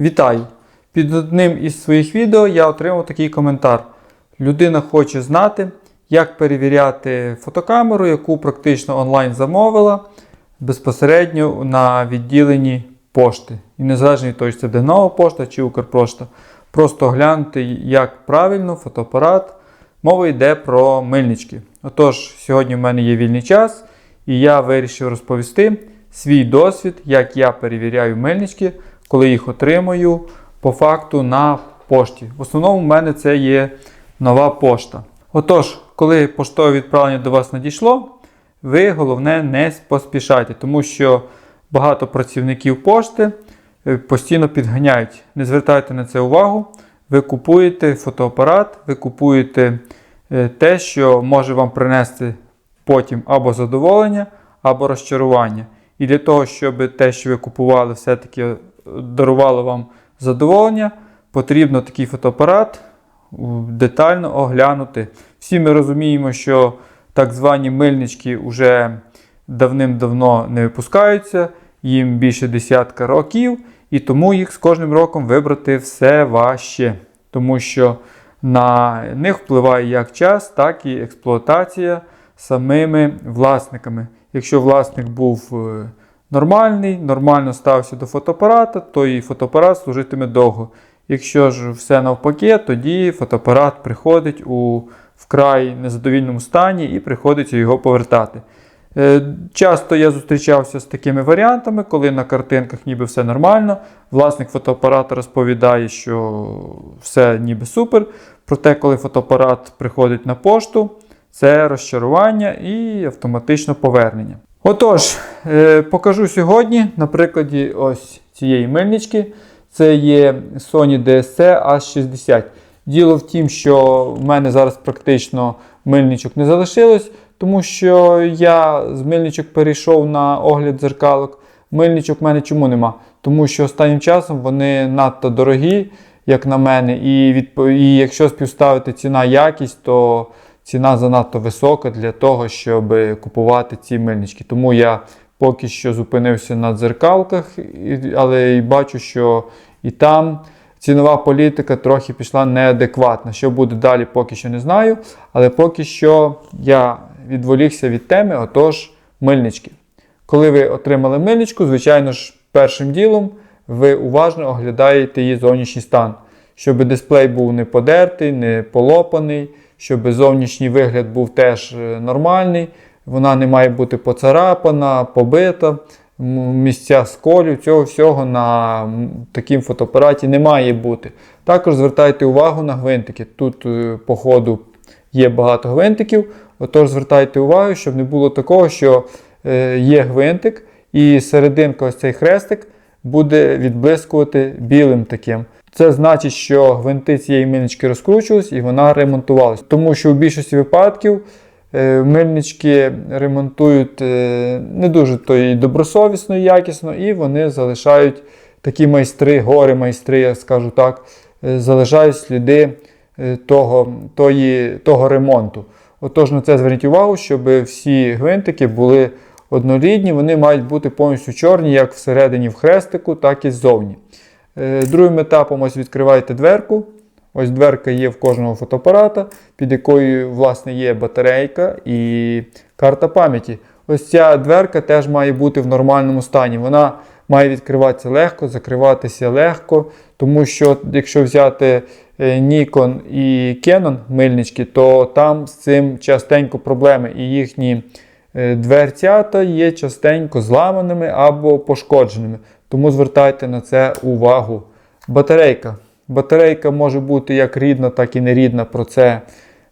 Вітаю! Під одним із своїх відео я отримав такий коментар. Людина хоче знати, як перевіряти фотокамеру, яку практично онлайн замовила безпосередньо на відділенні пошти. І незалежно від того, чи це буде пошта чи Укрпошта. Просто глянути, як правильно фотоапарат. Мова йде про мильнички. Отож, сьогодні в мене є вільний час, і я вирішив розповісти свій досвід, як я перевіряю мильнички, коли їх отримую по факту на пошті. В основному в мене це є нова пошта. Отож, коли поштове відправлення до вас надійшло, ви головне не поспішайте, тому що багато працівників пошти е, постійно підганяють. Не звертайте на це увагу. Ви купуєте фотоапарат, ви купуєте е, те, що може вам принести потім або задоволення, або розчарування. І для того, щоб те, що ви купували, все-таки дарувало вам задоволення, потрібно такий фотоапарат детально оглянути. Всі ми розуміємо, що так звані мильнички вже давним-давно не випускаються, їм більше десятка років, і тому їх з кожним роком вибрати все важче, тому що на них впливає як час, так і експлуатація самими власниками. Якщо власник був е, нормальний, нормально стався до фотоапарата, то і фотоапарат служитиме довго. Якщо ж все навпаки, тоді фотоапарат приходить у вкрай незадовільному стані і приходиться його повертати. Е, Часто я зустрічався з такими варіантами, коли на картинках ніби все нормально. Власник фотоапарата розповідає, що все ніби супер. Проте, коли фотоапарат приходить на пошту, це розчарування і автоматично повернення. Отож, е, покажу сьогодні на прикладі ось цієї мильнички. Це є Sony DSC A60. Діло в тім, що в мене зараз практично мильничок не залишилось, тому що я з мильничок перейшов на огляд дзеркалок. Мильничок в мене чому нема? Тому що останнім часом вони надто дорогі, як на мене, і, відпо- і якщо співставити ціна якість, то ціна занадто висока для того, щоб купувати ці мильнички. Тому я поки що зупинився на дзеркалках, але і бачу, що і там цінова політика трохи пішла неадекватна. Що буде далі, поки що не знаю. Але поки що я відволікся від теми, отож, мильнички. Коли ви отримали мильничку, звичайно ж, першим ділом ви уважно оглядаєте її зовнішній стан, щоб дисплей був не подертий, не полопаний, щоб зовнішній вигляд був теж е, нормальний. Вона не має бути поцарапана, побита. Місця сколів, цього всього на такому фотоапараті не має бути. Також звертайте увагу на гвинтики. Тут, е, по ходу, є багато гвинтиків. Отож, звертайте увагу, щоб не було такого, що е, є гвинтик, і серединка, ось цей хрестик, буде відблискувати білим таким. Це значить, що гвинти цієї мильнички розкручувались і вона ремонтувалась. Тому що в більшості випадків е, мильнички ремонтують е, не дуже то і добросовісно і якісно, і вони залишають такі майстри, гори майстри, я скажу так, е, залишають сліди того, тої, того ремонту. Отож, на це зверніть увагу, щоб всі гвинтики були однорідні, вони мають бути повністю чорні, як всередині в хрестику, так і ззовні. Е, Другим етапом ось відкриваєте дверку. Ось дверка є в кожного фотоапарата, під якою власне, є батарейка і карта пам'яті. Ось ця дверка теж має бути в нормальному стані. Вона має відкриватися легко, закриватися легко, тому що якщо взяти е, Nikon і Canon мильнички, то там з цим частенько проблеми. І їхні е, дверцята є частенько зламаними або пошкодженими. Тому звертайте на це увагу. Батарейка. Батарейка може бути як рідна, так і нерідна. Про це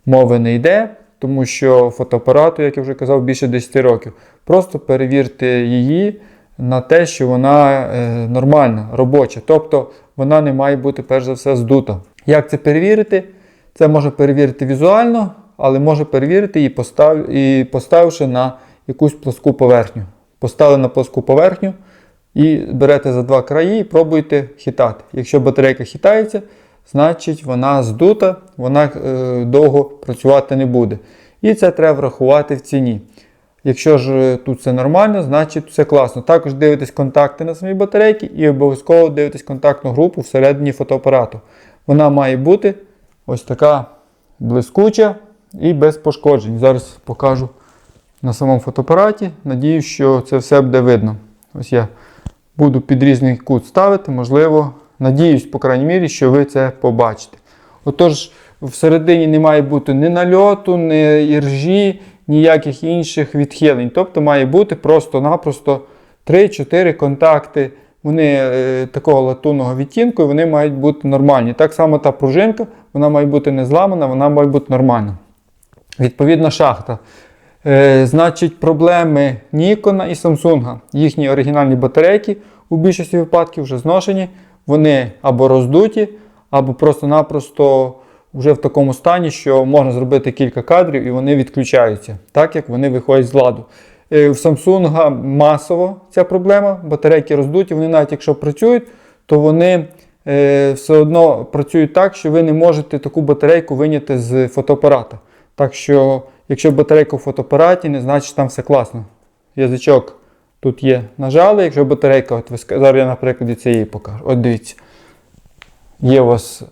мови не йде, тому що фотоапарату, як я вже казав, більше 10 років. Просто перевірте її на те, що вона е, нормальна, робоча. Тобто вона не має бути, перш за все, здута. Як це перевірити? Це можна перевірити візуально, але може перевірити і, постав, і поставивши на якусь плоску поверхню. Поставили на плоску поверхню і берете за два краї і пробуйте хитати. Якщо батарейка хитається, значить вона здута, вона е, довго працювати не буде. І це треба врахувати в ціні. Якщо ж е, тут все нормально, значить все класно. Також дивитесь контакти на самій батарейці і обов'язково дивитесь контактну групу всередині фотоапарату. Вона має бути ось така блискуча і без пошкоджень. Зараз покажу на самому фотоапараті. Надіюсь, що це все буде видно. Ось я буду під різний кут ставити, можливо, надіюсь, по крайній мірі, що ви це побачите. Отож, всередині не має бути ні нальоту, ні іржі, ніяких інших відхилень. Тобто має бути просто-напросто 3-4 контакти. Вони е, такого латунного відтінку, і вони мають бути нормальні. Так само та пружинка, вона має бути не зламана, вона має бути нормальна. Відповідна шахта. Е, значить, проблеми Nikon і Samsung. Їхні оригінальні батарейки у більшості випадків вже зношені. Вони або роздуті, або просто-напросто вже в такому стані, що можна зробити кілька кадрів і вони відключаються, так як вони виходять з ладу. Е, В Samsung масово ця проблема. Батарейки роздуті, вони навіть якщо працюють, то вони е, все одно працюють так, що ви не можете таку батарейку виняти з фотоапарата. Так що, якщо батарейка в фотоапараті, не значить там все класно. Язичок тут є. Нажали, якщо батарейка, от ви зараз я на прикладі цієї покажу. От дивіться. Є у вас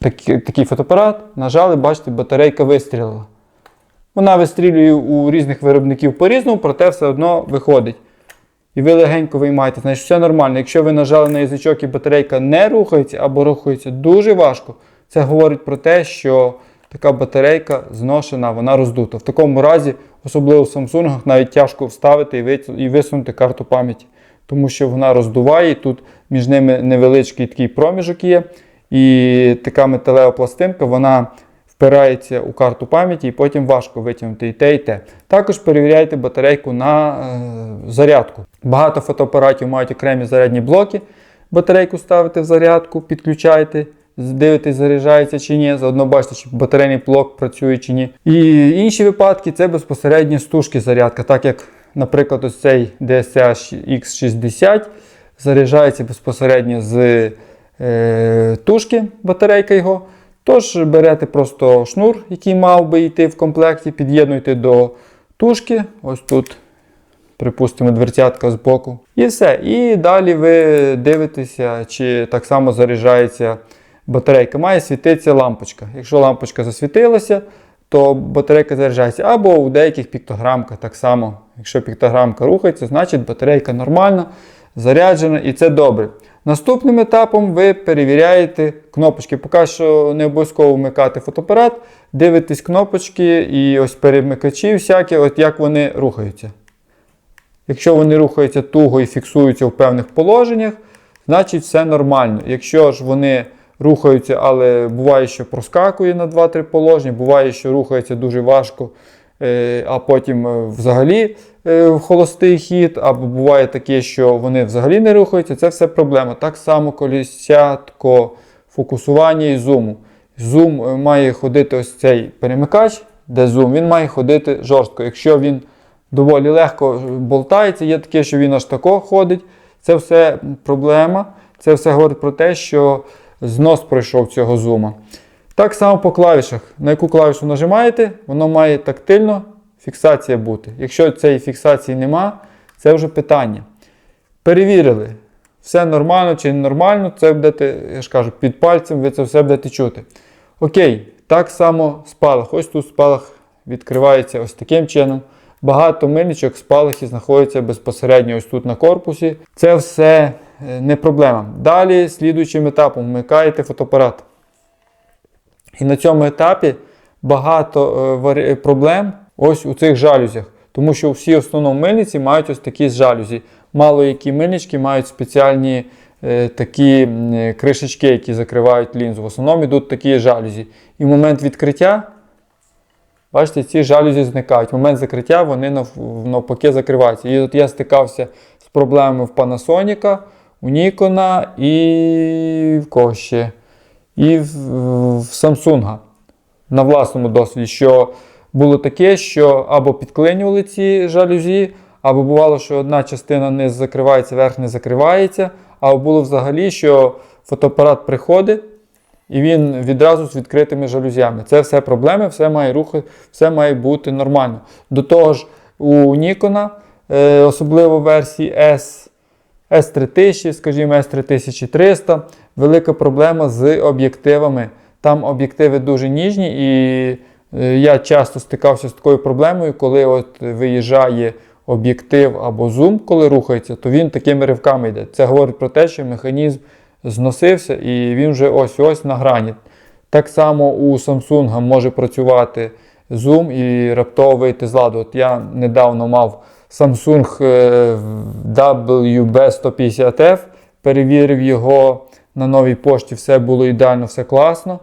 такий, такий фотоапарат, нажали, бачите, батарейка вистрілила. Вона вистрілює у різних виробників по-різному, проте все одно виходить. І ви легенько виймаєте, значить все нормально. Якщо ви нажали на язичок і батарейка не рухається або рухається дуже важко, це говорить про те, що така батарейка зношена, вона роздута. В такому разі, особливо в Samsung, навіть тяжко вставити і висунути карту пам'яті, тому що вона роздуває, тут між ними невеличкий такий проміжок є. І така металева пластинка, вона впирається у карту пам'яті і потім важко витягнути і те, і те. Також перевіряйте батарейку на е, зарядку. Багато фотоапаратів мають окремі зарядні блоки. Батарейку ставите в зарядку, підключаєте, дивитесь, заряджається чи ні. Заодно бачите, чи батарейний блок працює чи ні. І інші випадки це безпосередньо з тушки зарядка, так як, наприклад, ось цей DSA X60 заряджається безпосередньо з е, тушки, батарейка його. Тож берете просто шнур, який мав би йти в комплекті, під'єднуєте до тушки. Ось тут, припустимо, дверцятка з боку. І все. І далі ви дивитеся, чи так само заряджається батарейка. Має світитися лампочка. Якщо лампочка засвітилася, то батарейка заряджається. Або у деяких піктограмках так само. Якщо піктограмка рухається, значить батарейка нормальна, заряджена і це добре. Наступним етапом ви перевіряєте кнопочки. Поки що не обов'язково вмикати фотоапарат, дивитесь кнопочки і ось перемикачі всякі, от як вони рухаються. Якщо вони рухаються туго і фіксуються в певних положеннях, значить все нормально. Якщо ж вони рухаються, але буває, що проскакує на 2-3 положення, буває, що рухається дуже важко, е, а потім е, взагалі е, в холостий хід, або буває таке, що вони взагалі не рухаються, це все проблема. Так само колісятко фокусування і зуму. Зум е, має ходити ось цей перемикач, де зум, він має ходити жорстко. Якщо він доволі легко болтається, є таке, що він аж тако ходить. Це все проблема. Це все говорить про те, що знос пройшов цього зума. Так само по клавішах. На яку клавішу нажимаєте, воно має тактильно фіксація бути. Якщо цієї фіксації нема, це вже питання. Перевірили, все нормально чи ненормально, це будете, я ж кажу, під пальцем ви це все будете чути. Окей, так само спалах. Ось тут спалах відкривається ось таким чином. Багато мильничок спалахи знаходяться безпосередньо ось тут на корпусі. Це все е, не проблема. Далі, слідуючим етапом, вмикаєте фотоапарат. І на цьому етапі багато е, проблем ось у цих жалюзях. Тому що всі основному мильниці мають ось такі жалюзі. Мало які мильнички мають спеціальні е, такі кришечки, які закривають лінзу. В основному йдуть такі жалюзі. І в момент відкриття, бачите, ці жалюзі зникають. В момент закриття вони навпаки закриваються. І от я стикався з проблемами в Panasonic, у Nikon і в кого ще? І в, в Samsung на власному досвіді, що було таке, що або підклинювали ці жалюзі, або бувало, що одна частина не закривається, верх не закривається, або було взагалі, що фотоапарат приходить і він відразу з відкритими жалюзями. Це все проблеми, все має рухи, все має бути нормально. До того ж, у Nikon, е, особливо версії S, S3000, скажімо, S3300. Велика проблема з об'єктивами. Там об'єктиви дуже ніжні, і е, я часто стикався з такою проблемою, коли от виїжджає об'єктив або зум, коли рухається, то він такими ривками йде. Це говорить про те, що механізм зносився і він вже ось-ось на грані. Так само у Samsung може працювати зум і раптово вийти з ладу. От я недавно мав Samsung е, WB150F, перевірив його на новій пошті, все було ідеально, все класно.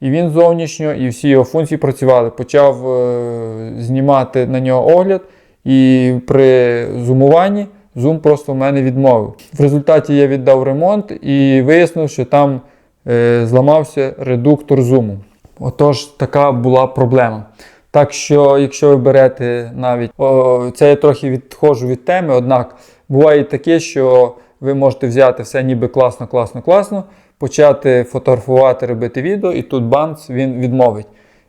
І він зовнішньо, і всі його функції працювали. Почав е, знімати на нього огляд, і при зумуванні зум просто в мене відмовив. В результаті я віддав ремонт і вияснив, що там е, зламався редуктор зуму. Отож, така була проблема. Так що, якщо ви берете навіть, о, це я трохи відходжу від теми, однак буває таке, що ви можете взяти все ніби класно, класно, класно, почати фотографувати, робити відео, і тут банц він відмовить.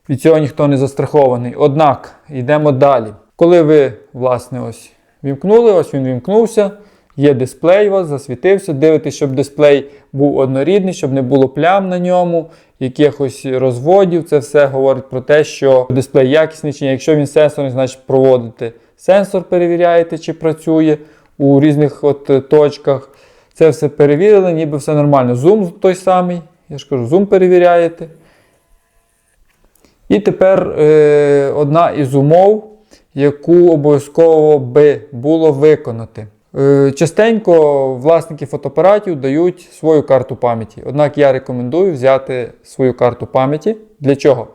Від цього ніхто не застрахований. Однак, йдемо далі. Коли ви, власне, ось вімкнули, ось він вімкнувся, є дисплей у вас, засвітився, дивитесь, щоб дисплей був однорідний, щоб не було плям на ньому, якихось розводів. Це все говорить про те, що дисплей якісний чи. Якщо він сенсорний, значить проводите сенсор, перевіряєте, чи працює у різних от е, точках. Це все перевірили, ніби все нормально. Зум той самий, я ж кажу, зум перевіряєте. І тепер е, одна із умов, яку обов'язково би було виконати. Е, частенько власники фотоапаратів дають свою карту пам'яті. Однак я рекомендую взяти свою карту пам'яті. Для чого?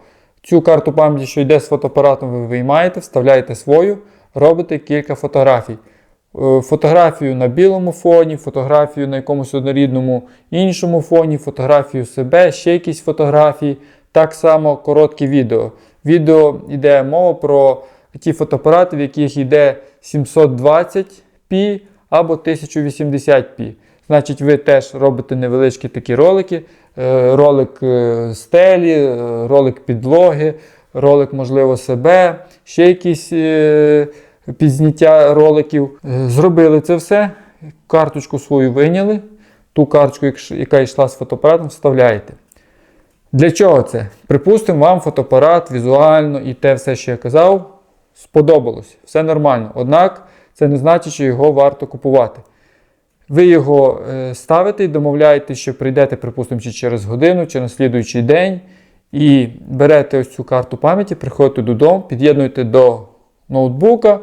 Цю карту пам'яті, що йде з фотоапаратом, ви виймаєте, вставляєте свою, робите кілька фотографій. Е, Фотографію на білому фоні, фотографію на якомусь однорідному іншому фоні, фотографію себе, ще якісь фотографії. Так само коротке відео. Відео йде мова про ті фотоапарати, в яких йде 720p або 1080p. Значить, ви теж робите невеличкі такі ролики. Е, Ролик е, стелі, е, ролик підлоги, ролик, можливо, себе, ще якісь підзняття роликів. Зробили це все, карточку свою виняли, ту карточку, яка йшла з фотоапаратом, вставляєте. Для чого це? Припустимо, вам фотоапарат візуально і те все, що я казав, сподобалось. Все нормально. Однак це не значить, що його варто купувати. Ви його е, ставите і домовляєтесь, що прийдете, припустимо, чи через годину, чи на слідуючий день, і берете ось цю карту пам'яті, приходите додому, під'єднуєте до ноутбука,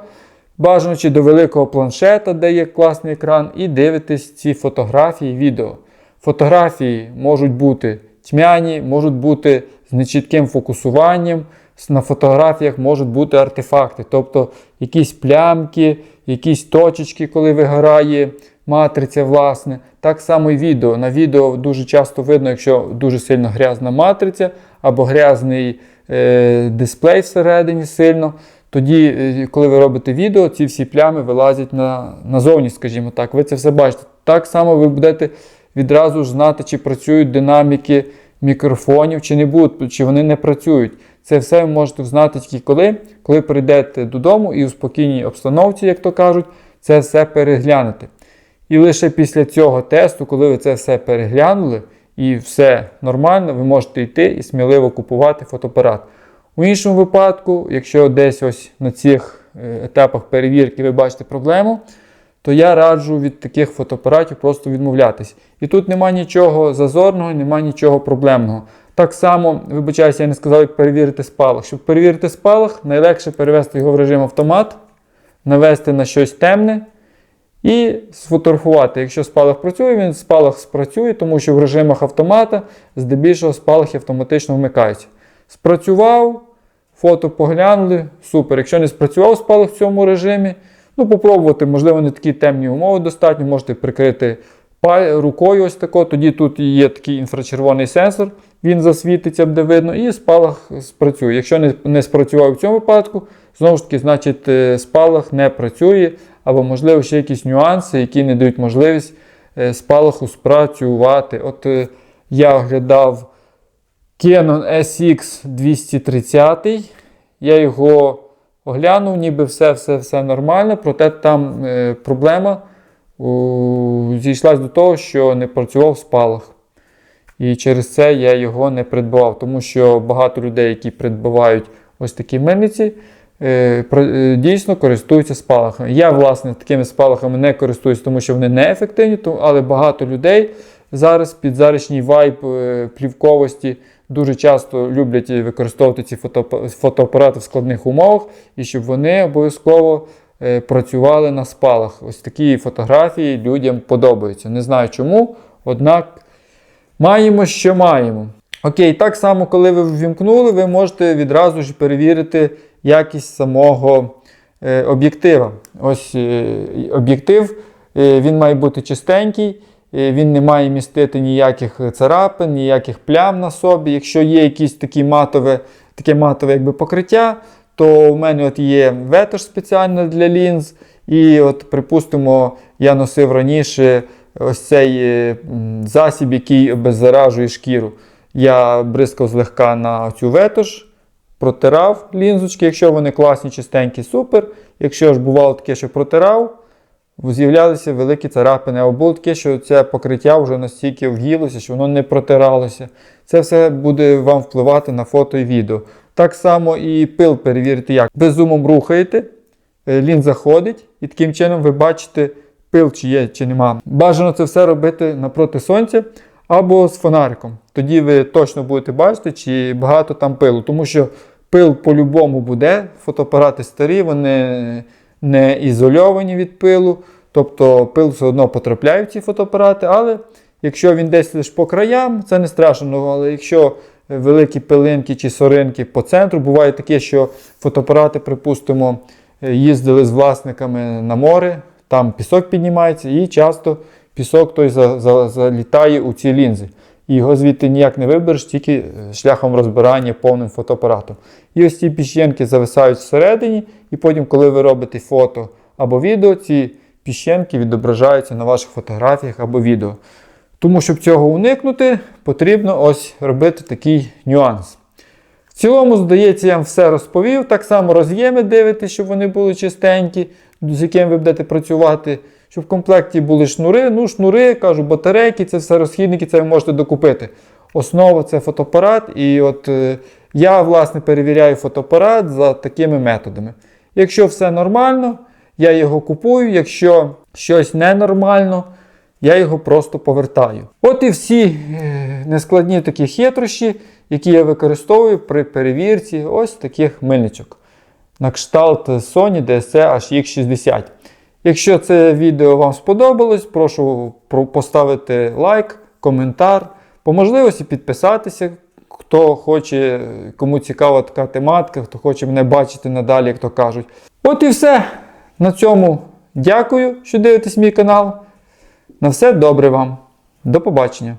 бажано чи до великого планшета, де є класний екран, і дивитесь ці фотографії, відео. Фотографії можуть бути тьмяні, можуть бути з нечітким фокусуванням. На фотографіях можуть бути артефакти, тобто якісь плямки, якісь точечки, коли вигорає матриця, власне. Так само і відео. На відео дуже часто видно, якщо дуже сильно грязна матриця або грязний е, дисплей всередині сильно. Тоді, е, коли ви робите відео, ці всі плями вилазять на, назовні, скажімо так. Ви це все бачите. Так само ви будете відразу ж знати, чи працюють динаміки мікрофонів, чи не будуть, чи вони не працюють. Це все ви можете знати тільки коли, коли прийдете додому і у спокійній обстановці, як то кажуть, це все переглянете. І лише після цього тесту, коли ви це все переглянули і все нормально, ви можете йти і сміливо купувати фотоапарат. У іншому випадку, якщо десь ось на цих е, етапах перевірки ви бачите проблему, то я раджу від таких фотоапаратів просто відмовлятись. І тут нема нічого зазорного, нема нічого проблемного. Так само, вибачаюся, я не сказав, як перевірити спалах. Щоб перевірити спалах, найлегше перевести його в режим автомат, навести на щось темне і сфотографувати. Якщо спалах працює, він спалах спрацює, тому що в режимах автомата здебільшого спалахи автоматично вмикаються. Спрацював, фото поглянули, супер. Якщо не спрацював спалах в цьому режимі, ну попробувати, можливо, не такі темні умови достатньо, можете прикрити рукою ось тако. Тоді тут є такий інфрачервоний сенсор, він засвітиться, буде видно, і спалах спрацює. Якщо не, не спрацював в цьому випадку, знову ж таки, значить е, спалах не працює, або, можливо, ще якісь нюанси, які не дають можливість е, спалаху спрацювати. От е, я оглядав Canon SX 230. Я його оглянув, ніби все, все, все нормально, проте там проблема зійшлась до того, що не працював спалах. І через це я його не придбав, тому що багато людей, які придбають ось такі мельниці, е, е, дійсно користуються спалахами. Я, власне, такими спалахами не користуюсь, тому що вони неефективні, але багато людей зараз під зарічній вайб е, плівковості дуже часто люблять використовувати ці фотоапарати в складних умовах, і щоб вони обов'язково працювали на спалах. Ось такі фотографії людям подобаються. Не знаю чому, однак маємо, що маємо. Окей, так само, коли ви ввімкнули, ви можете відразу ж перевірити якість самого е, об'єктива. Ось е, об'єктив, е, він має бути чистенький, е, він не має містити ніяких царапин, ніяких плям на собі. Якщо є якісь такі матове, таке матове якби, покриття, то в мене от є ветош спеціально для лінз. І от, припустимо, я носив раніше ось цей е, засіб, який обеззаражує шкіру. Я бризкав злегка на цю ветош, протирав лінзочки, якщо вони класні, чистенькі, супер. Якщо ж бувало таке, що протирав, з'являлися великі царапини. Або було таке, що це покриття вже настільки вгілося, що воно не протиралося. Це все буде вам впливати на фото і відео. Так само і пил перевірити як. Безумом рухаєте, е, лінза ходить, і таким чином ви бачите пил, чи є, чи нема. Бажано це все робити напроти сонця або з фонариком. Тоді ви точно будете бачити, чи багато там пилу. Тому що пил по-любому буде, фотоапарати старі, вони не ізольовані від пилу. Тобто пил все одно потрапляє в ці фотоапарати, але якщо він десь лише по краям, це не страшно. Але якщо великі пилинки чи соринки по центру, буває таке, що фотоапарати, припустимо, їздили з власниками на море, там пісок піднімається, і часто пісок той за, за, залітає у ці лінзи. І його звідти ніяк не вибереш, тільки е, шляхом розбирання повним фотоапаратом. І ось ці піщинки зависають всередині, і потім, коли ви робите фото або відео, ці піщинки відображаються на ваших фотографіях або відео. Тому, щоб цього уникнути, потрібно ось робити такий нюанс. В цілому, здається, я вам все розповів. Так само роз'єми дивитесь, щоб вони були чистенькі, з якими ви будете працювати. Щоб в комплекті були шнури. Ну, шнури, кажу, батарейки, це все розхідники, це ви можете докупити. Основа це фотоапарат. І от е, я, власне, перевіряю фотоапарат за такими методами. Якщо все нормально, я його купую. Якщо щось ненормально, я його просто повертаю. От і всі е, нескладні такі хитрощі, які я використовую при перевірці ось таких мильничок. На кшталт Sony DSC HX60. Якщо це відео вам сподобалось, прошу поставити лайк, коментар, по можливості підписатися. Хто хоче, кому цікава така тематика, хто хоче мене бачити надалі, як то кажуть. От і все. На цьому дякую, що дивитесь мій канал. На все добре вам. До побачення.